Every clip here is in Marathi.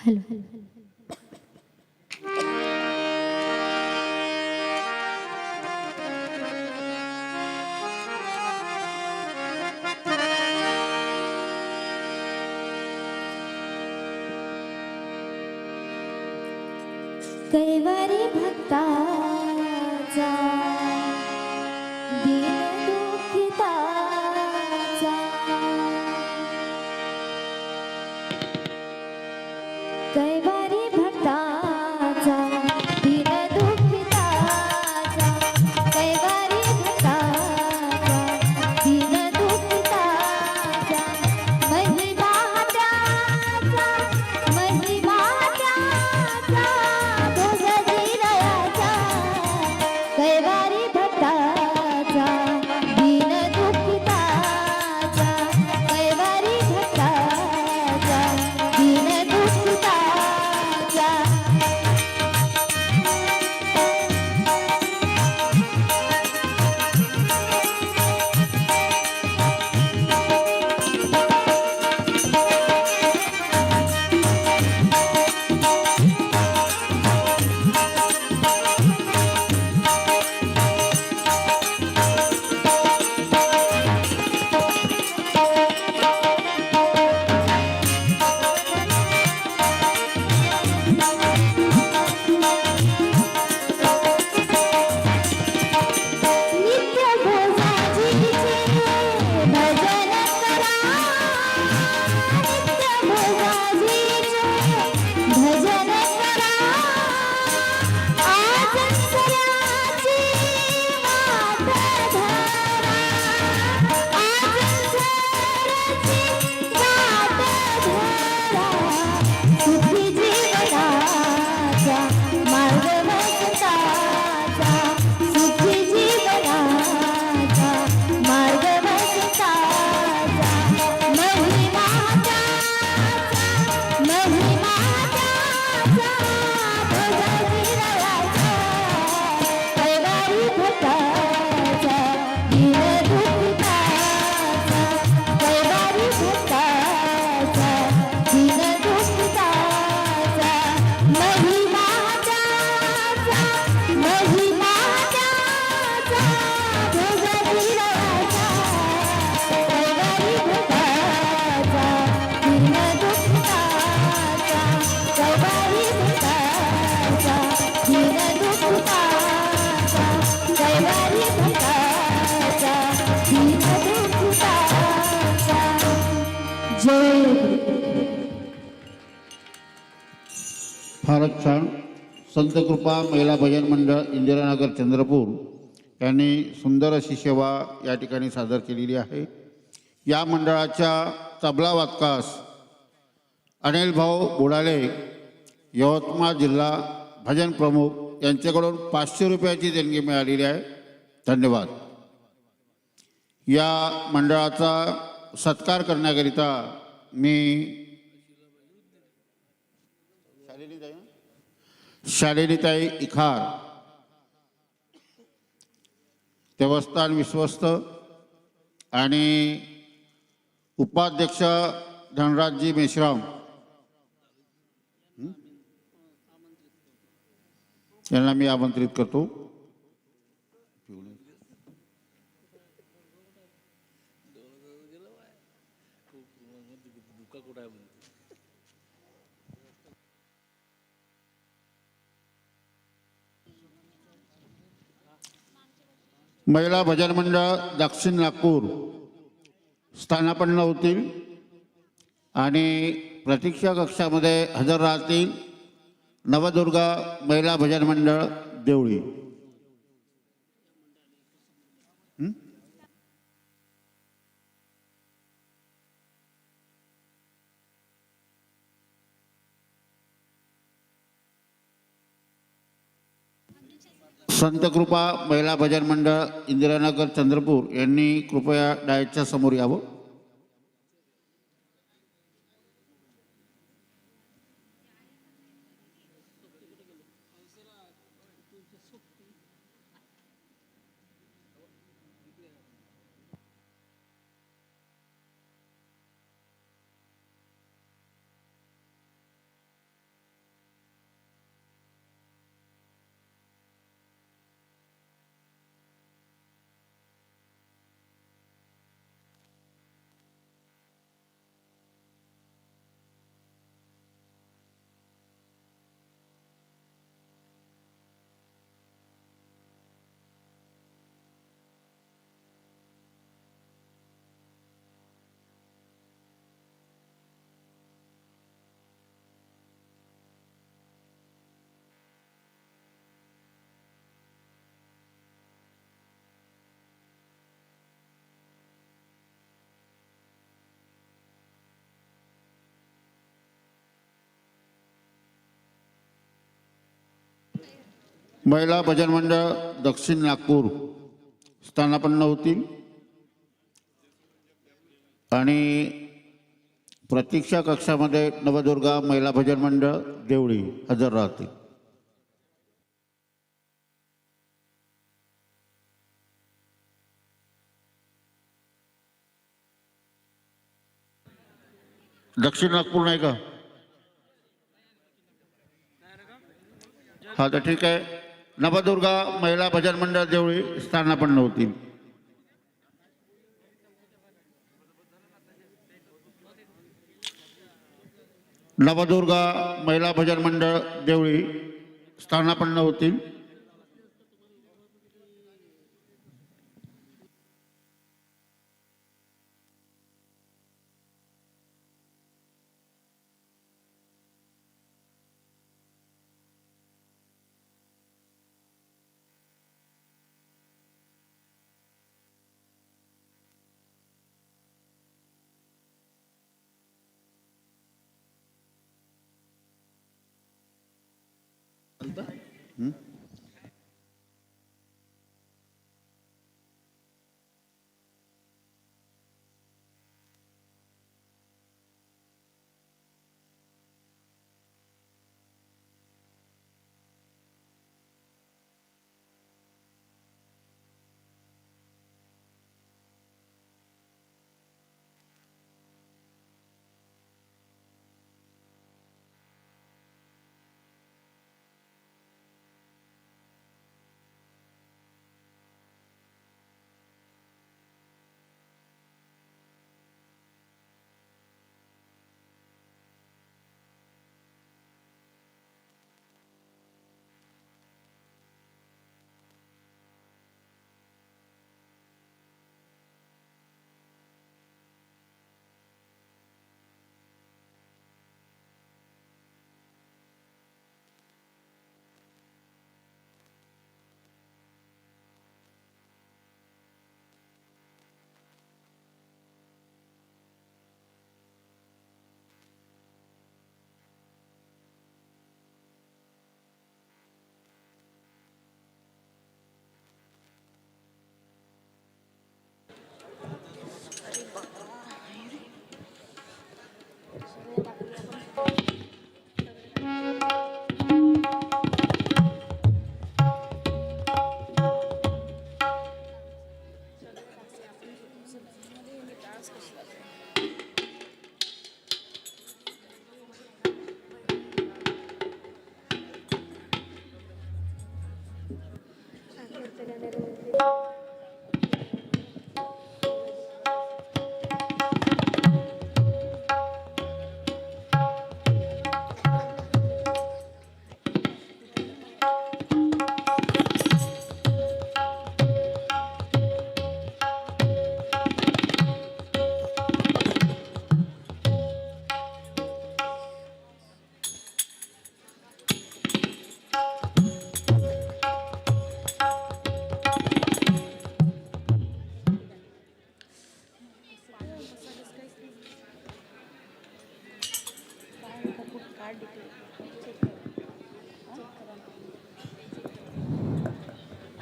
हॅलो. हॅलो हॅलो कैवारी भक्ता संत कृपा महिला भजन मंडळ इंदिरानगर चंद्रपूर यांनी सुंदर अशी सेवा या ठिकाणी सादर केलेली आहे. या मंडळाच्या तबला वादकास अनिल भाऊ बुडाले यवतमाळ जिल्हा भजन प्रमुख यांच्याकडून पाचशे रुपयाची देणगी मिळालेली आहे. धन्यवाद. या मंडळाचा सत्कार करण्याकरिता मी शालिनीताई इखार. देवस्थान विश्वस्त आणि उपाध्यक्ष धनराजजी मेश्राम. यांना मी आमंत्रित करतो. महिला भजन मंडळ दक्षिण नागपूर. स्थानापन्न होतील. आणि प्रतीक्षा कक्षामध्ये हजर राहतील नवदुर्गा महिला भजन मंडळ देवळी. संत कृपा महिला भजन मंडळ इंदिरानगर चंद्रपूर यांनी कृपया डायटच्या समोर यावं. महिला भजन मंडळ दक्षिण नागपूर स्थानापन्न होतील. आणि प्रतीक्षा कक्षामध्ये नवदुर्गा महिला भजन मंडळ देवळी हजर राहतील. दक्षिण नागपूर नाही का? हा तर ठीक आहे. नवदुर्गा महिला भजन मंडळ देवळी स्थानापन्न नव्हती. नवदुर्गा महिला भजन मंडळ देवळी स्थानापन्न होतील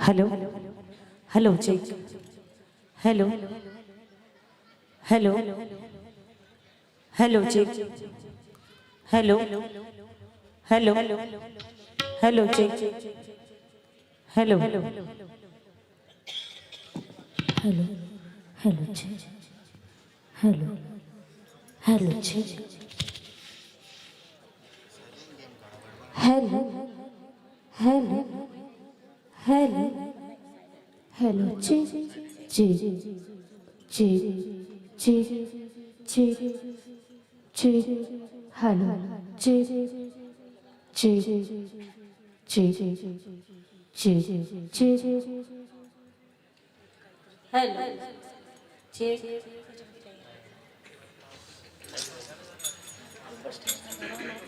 hello? Hello check. Hello? Hello? Hello check. Hello? Hello? Hello check. Hello? Hello hello hello check hello hello check. Hello? Check check check check check check hello check check check check check hello check Thank you.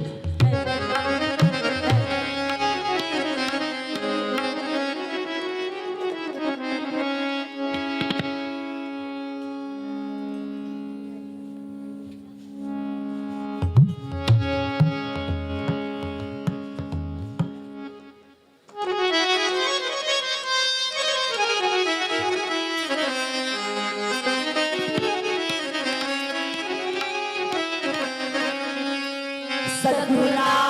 Sadgurunath